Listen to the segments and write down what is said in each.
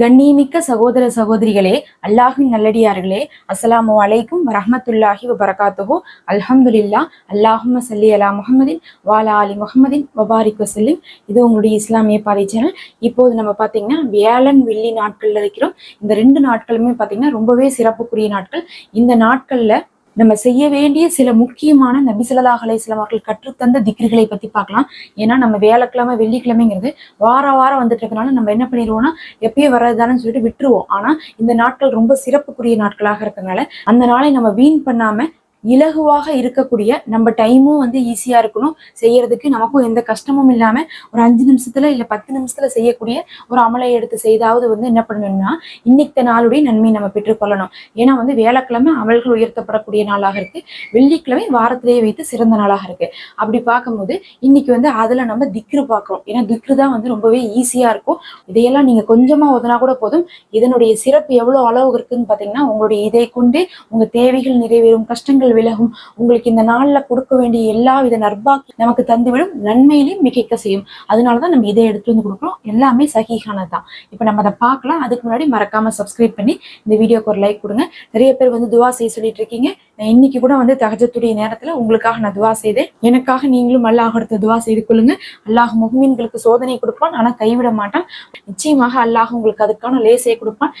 கண்ணியமிக்க சகோதர சகோதரிகளே அல்லாஹின் நல்லடியார்களே அஸ்ஸலாமு அலைக்கும் வரஹமத்துல்லாஹி வபரகாத்துஹோ. அல்ஹம்துலில்லா அல்லாஹும்ம சல்லி அலா முகமதின் வாலா அலி முகமதின் வபாரிக் வசல்லிம் இது உங்களுடைய இஸ்லாமிய பாதை சேனல் இப்போது நம்ம பார்த்தீங்கன்னா வியாழன் வெள்ளி நாட்களில் இருக்கிறோம். இந்த ரெண்டு நாட்களுமே பார்த்தீங்கன்னா ரொம்பவே சிறப்புக்குரிய நாட்கள். இந்த நாட்களில் நம்ம செய்ய வேண்டிய சில முக்கியமான நபி ஸல்லல்லாஹு அலைஹி அவர்கள் கற்றுத்தந்த திக்ரிகளை பத்தி பார்க்கலாம். ஏன்னா நம்ம வியாழக்கிழமை வெள்ளிக்கிழமைங்கிறது வார வாரம் வந்துட்டு இருக்கனால நம்ம என்ன பண்ணிடுவோம்னா எப்பயும் வர்றதுதானு சொல்லிட்டு விட்டுருவோம். ஆனா இந்த நாட்கள் ரொம்ப சிறப்புக்குரிய நாட்களாக இருக்கிறதுனால அந்த நாளை நம்ம வீண் பண்ணாம இலகுவாக இருக்கக்கூடிய நம்ம டைமும் வந்து ஈஸியாக இருக்கணும். செய்யறதுக்கு நமக்கும் எந்த கஷ்டமும் இல்லாமல் ஒரு அஞ்சு நிமிஷத்துல இல்ல பத்து நிமிஷத்துல செய்யக்கூடிய ஒரு அமலை எடுத்து செய்தாவது வந்து என்ன பண்ணணும்னா இன்னைக்கு நாளுடைய நன்மை நம்ம பெற்றுக்கொள்ளணும் ஏன்னா வந்து வியாழக்கிழமை அமல்கள் உயர்த்தப்படக்கூடிய நாளாக இருக்கு. வெள்ளிக்கிழமை வாரத்திலேயே வைத்து சிறந்த நாளாக இருக்கு. அப்படி பார்க்கும்போது இன்னைக்கு வந்து அதுல நம்ம திக்ரு பார்க்குறோம். ஏன்னா திக்ரு தான் வந்து ரொம்பவே ஈஸியாக இருக்கும். இதையெல்லாம் நீங்க கொஞ்சமா ஒதுனா கூட போதும். இதனுடைய சிறப்பு எவ்வளவு அளவு இருக்குன்னு பார்த்தீங்கன்னா உங்களுடைய இதை கொண்டு உங்கள் தேவைகள் நிறைவேறும் கஷ்டங்கள் விலகும். உங்களுக்கு இந்த நாள்ல கொடுக்க வேண்டிய எல்லா வித நற்பாக்கி நமக்கு தந்துவிடும். நன்மையிலையும் மிகைக்க செய்யும். அதனாலதான் நம்ம இதை எடுத்து வந்து கொடுக்குறோம். எல்லாமே சகிகானது தான் இப்போ நம்ம அதை பார்க்கலாம். அதுக்கு முன்னாடி மறக்காம சப்ஸ்கிரைப் பண்ணி இந்த வீடியோக்கு ஒரு லைக் கொடுங்க. நிறைய பேர் வந்து துவா செய்ய சொல்லிட்டு இருக்கீங்க. நான் இன்னைக்கு கூட வந்து தகஜத்துடைய நேரத்துல உங்களுக்காக நான் துவா செய்தேன். எனக்காக நீங்களும் அல்லாஹ் அடுத்த துவா செய்து கொள்ளுங்க. அல்லாஹ் முஹ்மீன்களுக்கு சோதனை கொடுப்பான். ஆனா கைவிட மாட்டான். நிச்சயமாக அல்லாஹ் உங்களுக்கு அதுக்கான லேசையை கொடுப்பான்.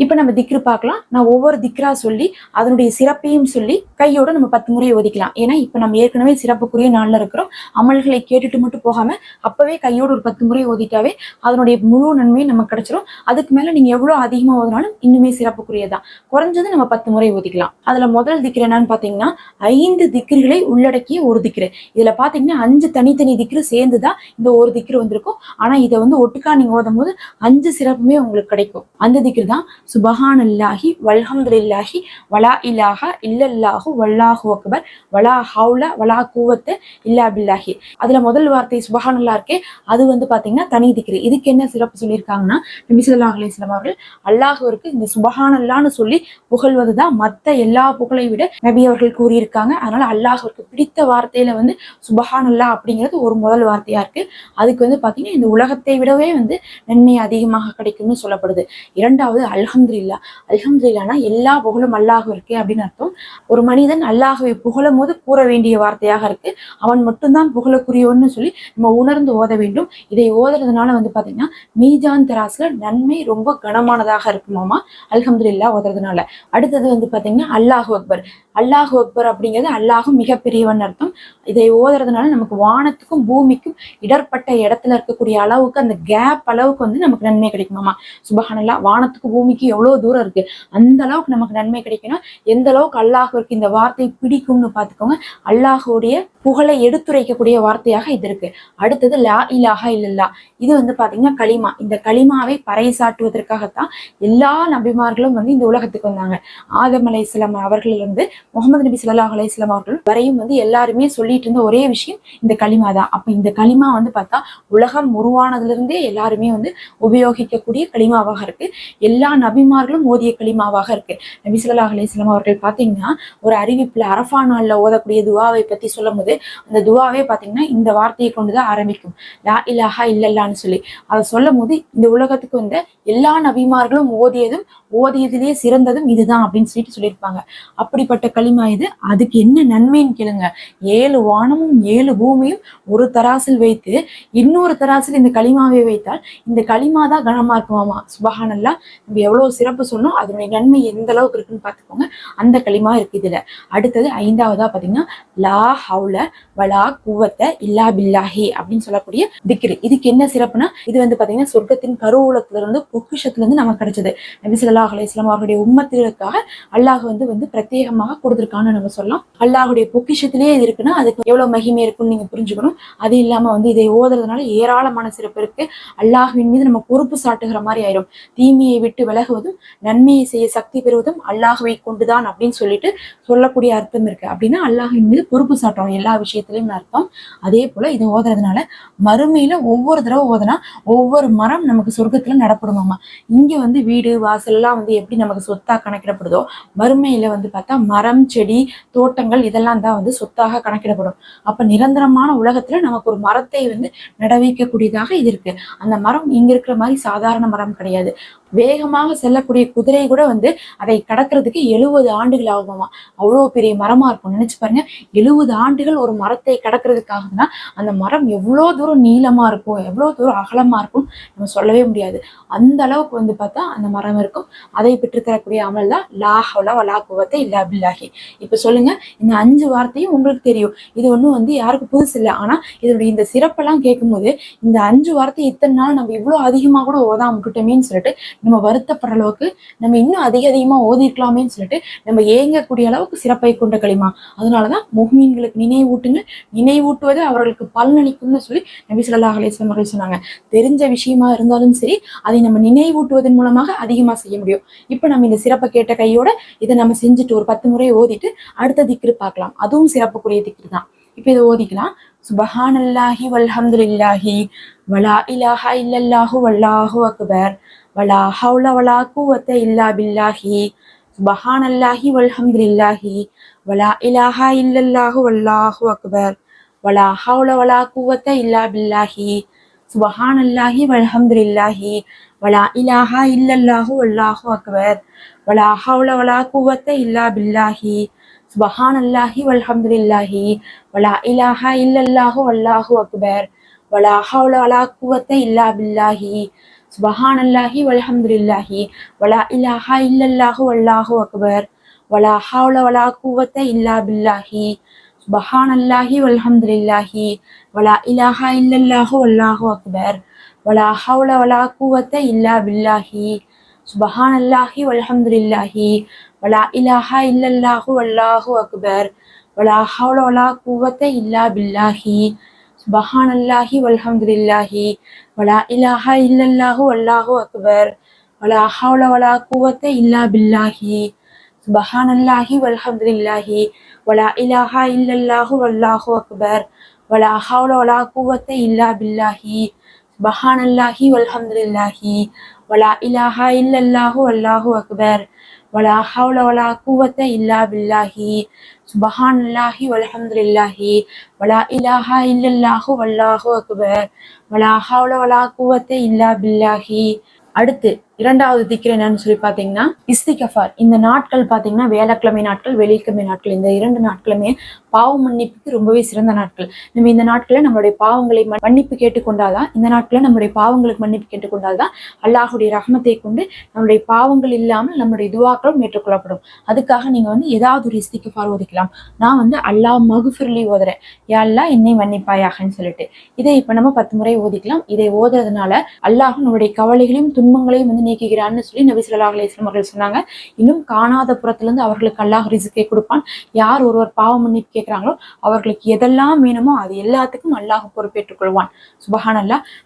இப்போ நம்ம திக்ரு பார்க்கலாம். நான் ஒவ்வொரு திக்ரா சொல்லி அதனுடைய சிறப்பையும் சொல்லி கையோட நம்ம பத்து முறையை ஒதுக்கலாம். ஏன்னா இப்போ நம்ம ஏற்கனவே சிறப்புக்குரிய நாளில் இருக்கிறோம். அமல்களை கேட்டுட்டு மட்டும் போகாம அப்போவே கையோட ஒரு பத்து முறை ஒதுக்கிட்டாவே அதனுடைய முழு நன்மையும் நமக்கு கிடைச்சிரும். அதுக்கு மேலே நீங்க எவ்வளோ அதிகமாக ஓதினாலும் இன்னுமே சிறப்புக்குரியதான் குறைஞ்சது நம்ம பத்து முறை ஒதுக்கலாம். அதில் முதல் திக்ரு என்னன்னு பார்த்தீங்கன்னா ஐந்து திக்ருகளை உள்ளடக்கிய ஒரு திக்ரு. இதில் பார்த்தீங்கன்னா அஞ்சு தனித்தனி திக்ரு சேர்ந்துதான் இந்த ஒரு திக்ரு வந்திருக்கும். ஆனா இதை வந்து ஒட்டுக்கா நீங்க ஓதும் போது அஞ்சு சிறப்புமே உங்களுக்கு கிடைக்கும். அந்த திக்ரு தான் சுபஹானல்லாஹி வல்ஹம்துலில்லாஹி வலா இலாஹா இல்லல்லாஹு வல்லாஹு அக்பர். வலா ஹவுல வலா கூவத்து இல்லா பில்லாஹி. அதுல முதல் வார்த்தை சுபஹானல்லா இருக்கே அது வந்து பாத்தீங்கன்னா தனி திக்ரி. இதுக்கு என்ன சிறப்பு சொல்லியிருக்காங்கன்னா நபி அலிஸ்லாம் அவர்கள் அல்லாஹ்விற்கு இந்த சுபஹானல்லான்னு சொல்லி புகழ்வதுதான் மத்த எல்லா புகழை விட நபி அவர்கள் கூறியிருக்காங்க. அதனால அல்லாஹ்விற்கு பிடித்த வார்த்தையில வந்து சுபஹானல்லா அப்படிங்கிறது ஒரு முதல் வார்த்தையா இருக்கு. அதுக்கு வந்து பாத்தீங்கன்னா இந்த உலகத்தை விடவே வந்து நன்மை அதிகமாக கிடைக்கும்னு சொல்லப்படுது. இரண்டாவது அல்ஹம்துலில்லா அல்ஹம்துல்லானா எல்லா புகழும் அல்லாஹ்விற்கு அப்படின்னு அர்த்தம். ஒரு மனிதன் அல்லாஹுவை புகழும் போது கூற வேண்டிய வார்த்தையாக இருக்கு. அவன் மட்டும்தான் புகழக்குரியவன்னு சொல்லி நம்ம உணர்ந்து ஓத வேண்டும். இதை ஓதுறதுனால வந்து பாத்தீங்கன்னா மீஜான் தராஸ்ல நன்மை ரொம்ப கனமானதாக இருக்குமாமா அல்ஹம்துலில்லா ஓதுறதுனால. அடுத்தது வந்து பாத்தீங்கன்னா அல்லாஹு அக்பர். அல்லாஹு அக்பர் அப்படிங்கிறது அல்லாஹும் மிகப்பெரியவன் அர்த்தம். இதை ஓதுறதுனால நமக்கு வானத்துக்கும் பூமிக்கும் இடர்பட்ட இடத்துல இருக்கக்கூடிய அளவுக்கு அந்த கேப் அளவுக்கு வந்து நமக்கு நன்மை கிடைக்குமாமா சுபஹானல்லா வானத்துக்கும் பூமிக்கு எவ்வளவு தூரம் இருக்கு? அந்த அளவுக்கு நமக்கு நன்மை கிடைக்கணும் எந்த அளவுக்கு அல்லாஹுவிற்கு இந்த வார்த்தை பிடிக்கும்னு பார்த்துக்கோங்க அல்லாஹுடைய புகழை எடுத்துரைக்கக்கூடிய வார்த்தையாக இது இருக்கு. அடுத்தது லா இலாஹா இல்லல்லா. இது வந்து பாத்தீங்கன்னா களிமா. இந்த களிமாவை பறைசாட்டுவதற்காகத்தான் எல்லா நபிமார்களும் வந்து இந்த உலகத்துக்கு வந்தாங்க. ஆதம் அலை இஸ்லாம் அவர்கள் வந்து முகமது நபி சல்லாஹ் அலைஹி வஸல்லம் அவர்கள் வரையும் வந்து எல்லாருமே சொல்லிட்டு இருந்த ஒரே விஷயம் இந்த களிமா தான். அப்ப இந்த களிமா வந்து பார்த்தா உலகம் உருவானதுல இருந்தே எல்லாருமே வந்து உபயோகிக்கக்கூடிய களிமாவாக இருக்கு. எல்லா நபிமார்களும் ஓதிய களிமாவாக இருக்கு. நபி சொல்லா அலிஸ்லாம் அவர்கள் பாத்தீங்கன்னா ஒரு அறிவிப்புல அரஃபா நாள்ல ஓதக்கூடிய துவாவை பத்தி சொல்லும் போது அந்த துவாவே பாத்தீங்கன்னா இந்த வார்த்தையை கொண்டுதான் ஆரம்பிக்கும். லா இலாஹா இல்லல்லான்னு சொல்லி. அதை சொல்லும் போது இந்த உலகத்துக்கு வந்து எல்லா நபிமார்களும் ஓதியதும் ஓதியதிலேயே சிறந்ததும் இதுதான் அப்படின்னு சொல்லிட்டு சொல்லியிருப்பாங்க. அப்படிப்பட்ட களிமா இது. அதுக்கு என்ன நன்மைன்னு கேளுங்க. ஏழு வானமும் ஏழு பூமியும் ஒரு தராசில் வைத்து இன்னொரு தராசில் இந்த களிமாவை வைத்தால் இந்த களிமா தான் கனமா இருக்குமாமா? சுபஹானல்லா நம்ம எவ்வளவு சிறப்பு சொன்னோம் அதனுடைய நன்மை எந்த அளவுக்கு இருக்குன்னு பார்த்துக்கோங்க. அந்த களிமா இருக்கு இதுல. அடுத்தது ஐந்தாவதா பாத்தீங்கன்னா லா ஹவுல வலா குவத்த இல்லா பில்லாஹி அப்படின்னு சொல்லக்கூடிய திக்ரு. இதுக்கு என்ன சிறப்புனா இது வந்து பாத்தீங்கன்னா சொர்க்கத்தின் கருவூலத்துல இருந்து பொக்கிஷத்துல இருந்து நமக்கு கிடைச்சது. நபி சொல்லா அலைஹி அவருடைய உம்மத்திற்காக அல்லாஹ் வந்து வந்து பிரத்யேகமாக கொடுத்துருக்கான்னு நம்ம சொல்லலாம். அல்லாஹுடைய பொக்கிஷத்திலேயே இது இருக்குன்னா அதுக்கு எவ்வளவு மகிமை இருக்குன்னு நீங்க புரிஞ்சுக்கணும். அது இல்லாம வந்து இதை ஓதுறதுனால ஏராளமான சிறப்பு இருக்கு. அல்லாஹுவின் மீது நம்ம பொறுப்பு சாட்டுகிற மாதிரி ஆயிரும். தீமையை விட்டு விலகுவதும் நன்மையை செய்ய சக்தி பெறுவதும் அல்லாஹுவை கொண்டுதான் அப்படின்னு சொல்லிட்டு சொல்லக்கூடிய அர்த்தம் இருக்கு. அப்படின்னா அல்லாஹின் மீது பொறுப்பு சாட்டுறோம். எல்லா விஷயத்திலையும் அர்த்தம். அதே போல இதை ஓதுறதுனால மறுமையில ஒவ்வொரு தடவை ஓதுனா ஒவ்வொரு மரம் நமக்கு சொர்க்கத்துல நடப்படும்? நடப்படுமாமா இங்க வந்து வீடு வாசல் எல்லாம் வந்து எப்படி நமக்கு சொத்தா கணக்கிடப்படுதோ மறுமையில வந்து பார்த்தா மரம் செடி தோட்டங்கள் இதெல்லாம் தான் வந்து சொத்தாக கணக்கிடப்படும். அப்ப நிரந்தரமான உலகத்துல நமக்கு ஒரு மரத்தை வந்து நட வைக்கக்கூடியதாக இது இருக்கு. அந்த மரம் இங்க இருக்கிற மாதிரி சாதாரண மரம் கிடையாது. வேகமாக செல்லக்கூடிய குதிரை கூட வந்து அதை கடக்கிறதுக்கு எழுபது ஆண்டுகள் ஆகுமா அவ்வளோ பெரிய மரமா இருக்கும் நினைச்சு பாருங்க. எழுபது ஆண்டுகள் ஒரு மரத்தை கடக்கிறதுக்காக தான் அந்த மரம் எவ்வளோ தூரம் நீளமா இருக்கும் எவ்வளோ தூரம் அகலமா இருக்கும் நம்ம சொல்லவே முடியாது. அந்த அளவுக்கு வந்து பார்த்தா அந்த மரம் இருக்கும். அதை பெற்றுத்தரக்கூடிய அமல் தான் லா வலா குவத்தை இல்லா பில்லாஹி. இப்போ சொல்லுங்க இந்த அஞ்சு வார்த்தையும் உங்களுக்கு தெரியும். இது ஒன்றும் வந்து யாருக்கு புதுசு இல்லை. ஆனா இதனுடைய இந்த சிறப்பெல்லாம் கேட்கும்போது இந்த அஞ்சு வார்த்தை இத்தனை நாள் நம்ம இவ்வளோ அதிகமாக கூட ஓதாம விட்டுட்டோமேன்னு சொல்லிட்டு நம்ம வருத்தப்படுற அளவுக்கு நம்ம இன்னும் அதிக அதிகமா ஓதிருக்கலாமேன்னு சொல்லிட்டு நம்ம ஏங்கக்கூடிய அளவுக்கு சிறப்பை கொண்ட களிமா. அதனாலதான் முஹ்மீன்களுக்கு நினைவூட்டுங்க. நினைவூட்டுவது அவர்களுக்கு பலனளிக்கும்னு சொல்லி நபி சொல்லா அலைஹி அவர்கள் சொன்னாங்க. தெரிஞ்ச விஷயமா இருந்தாலும் சரி அதை நம்ம நினைவூட்டுவதன் மூலமாக அதிகமா செய்ய முடியும். இப்போ நம்ம இந்த சிறப்பை கேட்ட கையோட இதை நம்ம செஞ்சுட்டு ஒரு பத்து முறை ஓதிட்டு அடுத்த திக்ரு பார்க்கலாம். அதுவும் சிறப்புக்குரிய திக்ரு தான். இப்போ இதை ஓதிக்கலாம். சுபஹானல்லாஹி வல்ஹம்துலில்லாஹி வலா இலாஹா இல்லல்லாஹு வல்லாஹு அக்பர். வலா ஹவுல வலா குவத்த இல்லா பில்லாஹி சுபஹானல்லாஹி வல்ஹம்துலில்லாஹி வலா இலாஹா இல்லல்லாஹு வல்லாஹு அக்பர் வலா ஹவுல வலா குவத்த இல்லா பில்லாஹி சுபஹானல்லாஹி வல்ஹம்துலில்லாஹி வலா இலாஹா இல்லல்லாஹு வல்லாஹு அக்பர் வலா ஹவுல வலா குவத்த இல்லா பில்லாஹி சுபஹானல்லாஹி வல்ஹம்துலில்லாஹி வலா இலாஹா இல்லல்லாஹு வல்லாஹு அக்பர் வலா ஹவுல வலா குவத்த இல்லா பில்லாஹி സുബഹാനല്ലാഹി വലഹമുല്ലാഹി വലാ ഇലാഹ ഇല്ലല്ലാഹു അല്ലാഹു അക്ബർ വലാ ഹൗല വലാ കൂവത്ത ഇല്ലാ ബില്ലാഹി സുബഹാനല്ലാഹി വലഹമുല്ലാഹി വലാ ഇലാഹ ഇല്ലല്ലാഹു അല്ലാഹു അക്ബർ വലാ ഹൗല വലാ കൂവത്ത ഇല്ലാ ബില്ലാഹി സുബഹാനല്ലാഹി വലഹമുല്ലാഹി വലാ ഇലാഹ ഇല്ലല്ലാഹു അല്ലാഹു അക്ബർ വലാ ഹൗല വലാ കൂവത്ത ഇല്ലാ ബില്ലാഹി സുബഹാനല്ലാഹി വലഹമുല്ലാഹി வலா இலாஹா இல்லல்லாஹு வல்லாஹு அக்பர் வலா ஹவுல வலா குவத்த இல்லா பில்லாஹி சுபஹானல்லாஹி வல்ஹம்துலில்லாஹி வலா இலாஹா இல்லல்லாஹு வல்லாஹு அக்பர் வலா ஹவுல வலா குவத்த இல்லா பில்லாஹி சுபஹானல்லாஹி வல்ஹம்துலில்லாஹி வலா இலாஹா இல்லல்லாஹு வல்லாஹு அக்பர் வலா ஹவுல வலா குவத்த இல்லா பில்லாஹி சுபஹானல்லாஹி வல்ஹம்துலில்லாஹி வலா இலாஹா இல்லல்லாஹு வல்லாஹு அக்பர் வலா ஹவுல வலா இல்லா பில்லாஹி அடுத்து இரண்டாவது திக்ர் என்னன்னு சொல்லி பார்த்தீங்கன்னா இஸ்திகஃபார். இந்த நாட்கள் பார்த்தீங்கன்னா வேலைக்கிழமை நாட்கள் வெள்ளிக்கிழமை நாட்கள். இந்த இரண்டு நாட்களுமே பாவ மன்னிப்புக்கு ரொம்பவே சிறந்த நாட்கள். நம்ம இந்த நாட்களில் நம்மளுடைய பாவங்களை மன்னிப்பு கேட்டுக்கொண்டாதான் இந்த நாட்களில் நம்மளுடைய பாவங்களுக்கு மன்னிப்பு கேட்டுக்கொண்டால்தான் அல்லாஹுடைய ரஹமத்தை கொண்டு நம்மளுடைய பாவங்கள் இல்லாமல் நம்மளுடைய துவாக்களும் ஏற்றுக்கொள்ளப்படும். அதுக்காக நீங்க வந்து ஏதாவது ஒரு இஸ்திகஃபார் ஓதிக்கலாம். நான் வந்து அல்லாஹ் மகுஃபிர்லி ஓதுறேன். யா அல்லாஹ் என்னை மன்னிப்பாயாகன்னு சொல்லிட்டு. இதை இப்ப நம்ம பத்து முறை ஓதிக்கலாம். இதை ஓதுறதுனால அல்லாஹ் நம்மளுடைய கவலைகளையும் துன்பங்களையும் வந்து நீக்குகிறான்னு சொல்லி நபி சொல்லா அலிஸ்லாம் அவர்கள் சொன்னாங்க. இன்னும் காணாத புறத்துல இருந்து அவர்களுக்கு அல்லாஹ் ரிசுக்கை கொடுப்பான். யார் ஒருவர் பாவம் மன்னிப்பு கேட்கிறாங்களோ அவர்களுக்கு எதெல்லாம் வேணுமோ அது எல்லாத்துக்கும் அல்லாஹ் பொறுப்பேற்றுக் கொள்வான். சுபஹான்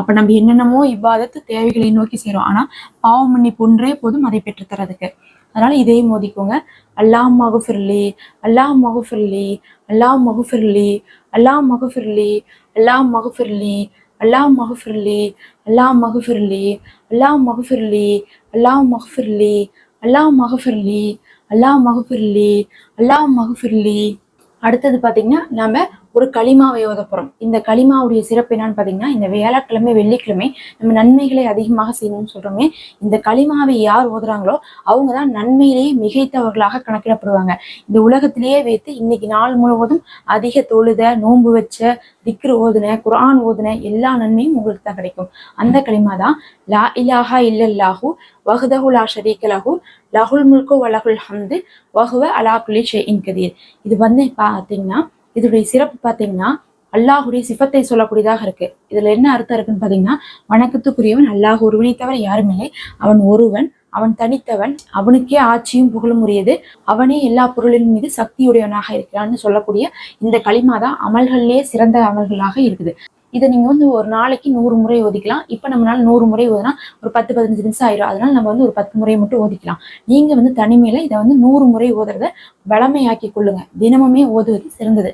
அப்ப நம்ம என்னென்னமோ இவ்வாதத்து தேவைகளை நோக்கி செய்றோம். ஆனா பாவம் மன்னிப்பு ஒன்றே போதும் அதை பெற்றுத்தரதுக்கு. அதனால இதையும் மோதிக்கோங்க. அல்லாஹ் மகுஃபிர்லி அல்லாஹ் மகுஃபிர்லி அல்லாஹ் மகுஃபிர்லி அல்லாஹ் மகுஃபிர்லி அல்லாஹ் மகுஃபிர்லி அல்லாஹ் மகுஃபிர்லி அல்லாஹ் மகுஃபிர்லி அல்லா மகஃபிர்லி அல்லா மகஃபிர்லி அல்லா மகஃபிர்லி அல்லா மகஃபிர்லி அல்லா மகஃபிர்லி அடுத்தது பார்த்தீங்கன்னா நாம் ஒரு களிமாவை ஓத இந்த களிமாவுடைய சிறப்பு என்னன்னு பாத்தீங்கன்னா இந்த வியாழக்கிழமை வெள்ளிக்கிழமை நம்ம நன்மைகளை அதிகமாக செய்யணும்னு சொல்றோமே இந்த களிமாவை யார் ஓதுறாங்களோ அவங்க தான் நன்மையிலேயே மிகைத்தவர்களாக கணக்கிடப்படுவாங்க. இந்த உலகத்திலேயே வைத்து இன்னைக்கு நாள் முழுவதும் அதிக தொழுத நோன்பு வச்ச திக்ரு ஓதுன குரான் ஓதுன எல்லா நன்மையும் உங்களுக்கு தான் கிடைக்கும். அந்த களிமா தான் லா இலாஹா இல்லல்லாஹு வஹ்தஹு லா ஷரீக லஹு லஹுல் முல்கு வலஹுல் ஹம்து வஹுவ அலா குல்லி கதீர். இது வந்து பார்த்தீங்கன்னா இதோடைய சிறப்பு பார்த்தீங்கன்னா அல்லாஹுடைய சிஃபத்தை சொல்லக்கூடியதாக இருக்கு. இதுல என்ன அர்த்தம் இருக்குன்னு பார்த்தீங்கன்னா வணக்கத்துக்குரியவன் அல்லாஹ் ஒருவனை தவிர யாரும் இல்லை. அவன் ஒருவன் அவன் தனித்தவன் அவனுக்கே ஆட்சியும் புகழும் உரியது. அவனே எல்லா பொருளின் மீது சக்தியுடையவனாக இருக்கிறான்னு சொல்லக்கூடிய இந்த களிமா தான் அமல்கள்லேயே சிறந்த அமல்களாக இருக்குது. இதை நீங்க வந்து ஒரு நாளைக்கு நூறு முறை ஓதிக்கலாம். இப்போ நம்மளால நூறு முறை ஓதுனா ஒரு பத்து பதினஞ்சு நிமிஷம் ஆயிரும். அதனால நம்ம வந்து ஒரு பத்து முறை மட்டும் ஓதிக்கலாம். நீங்க வந்து தனிமையில இதை வந்து நூறு முறை ஓதுறத வளமையாக்கி கொள்ளுங்க. தினமுமே ஓதுவது சிறந்தது.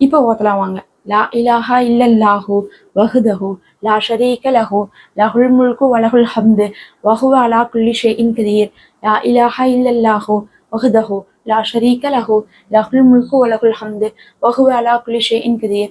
இப்போ ஓதலாம் வாங்க. லா இலாஹா இல்லல்லாஹு வஹுதஹு லா ஷரீக லஹு லஹுல் முல்கு வலஹுல் ஹம்து வஹுவ அலா குல்லி ஷைஇன் கதீர் லா இலாஹா இல்லல்லாஹு வஹுதஹு லா ஷரீக லஹு லஹுல் முல்கு வலஹுல் ஹம்து வஹுவ அலா குல்லி ஷைஇன் கதீர்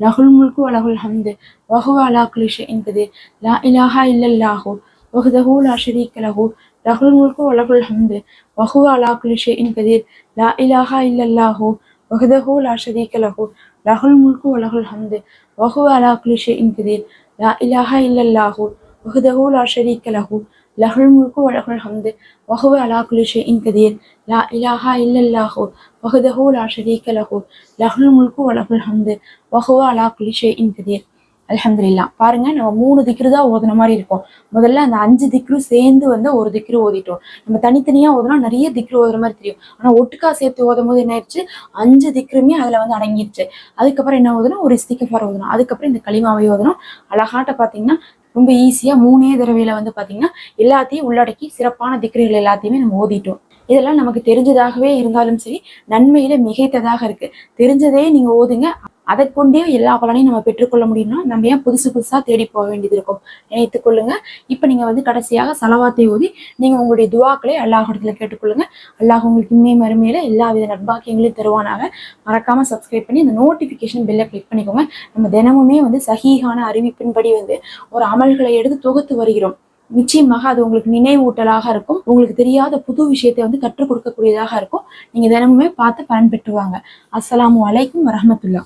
லஹுல் முல்கு வலகுல் ஹம்து வஹுவ அலா குலிஷ என்பது லா இலாஹா இல்லல்லாஹு வஹ்தஹு லா ஷரீக் லஹு லஹுல் முல்கு வலகுல் ஹம்து வஹுவ அலா குலிஷ என்பது லா இலாஹா இல்லல்லாஹு வஹ்தஹு லா ஷரீக் லஹு லஹுல் முல்கு வலகுல் ஹம்து வஹுவ அலா குலிஷ என்பது லா இலாஹா இல்லல்லாஹு வஹ்தஹு லா ஷரீக் லஹு லஹுல் முழுக்கு வழகுல் ஹம்து வஹுவ அலா குலிஷே இன் கதீர் லா இலாஹா இல்லல்லாஹு வஹுதஹு லா ஷரீக்க லஹு லஹுல் முழுக்கு வலகுல் ஹம்து வஹுவ அலா குலிஷே இன் கதீர் அலமதுல்லா பாருங்க நம்ம மூணு திக்ரு தான் ஓதுன மாதிரி இருக்கும் முதல்ல அந்த அஞ்சு திக்ரு சேர்ந்து வந்து ஒரு திக்ரு ஓதிட்டோம் நம்ம தனித்தனியா ஓதுனா நிறைய திக்ரு ஓதுற மாதிரி தெரியும் ஆனா ஒட்டுக்கா சேர்த்து ஓதும் போது என்ன ஆயிடுச்சு அஞ்சு திக்ருமே அதுல வந்து அடங்கிடுச்சு அதுக்கப்புறம் என்ன ஓதுனா ஒரு இஸ்திகஃபார் ஓதுனோம் அதுக்கப்புறம் இந்த களிமாவை ஓதுனோம் அழகாட்ட பாத்தீங்கன்னா ரொம்ப ஈஸியா மூணே தடவையில வந்து பாத்தீங்கன்னா எல்லாத்தையும் உள்ளடக்கி சிறப்பான திக்ரிகள் எல்லாத்தையுமே நம்ம ஓதிட்டோம். இதெல்லாம் நமக்கு தெரிஞ்சதாகவே இருந்தாலும் சரி நன்மையில மிகைத்ததாக இருக்கு. தெரிஞ்சதே நீங்க ஓதுங்க. அதை கொண்டே எல்லா பலனையும் நம்ம பெற்றுக்கொள்ள முடியும்னா நம்ம ஏன் புதுசு புதுசா தேடி போக வேண்டியது இருக்கும்? நினைத்துக் கொள்ளுங்க. இப்ப நீங்க வந்து கடைசியாக செலவாத்தை ஓதி நீங்க உங்களுடைய துவாக்களை அல்லாஹிடத்துல கேட்டுக்கொள்ளுங்க. அல்லாஹ் உங்களுக்கு இம்மே மறுமையில எல்லா வித நட்பாக்கியங்களையும் தருவானாக. மறக்காம சப்ஸ்கிரைப் பண்ணி அந்த நோட்டிபிகேஷன் பெல்லை கிளிக் பண்ணிக்கோங்க. நம்ம தினமுமே வந்து சகீகான அறிவிப்பின்படி வந்து ஒரு அமல்களை எடுத்து தொகுத்து வருகிறோம். நிச்சயமாக அது உங்களுக்கு நினைவூட்டலாக இருக்கும். உங்களுக்கு தெரியாத புது விஷயத்தை வந்து கற்றுக் கொடுக்கக்கூடியதாக இருக்கும். நீங்க தினமுமே பார்த்து பயன்பெற்றுவாங்க. அஸ்ஸலாமு அலைக்கும் வரமத்துல்லா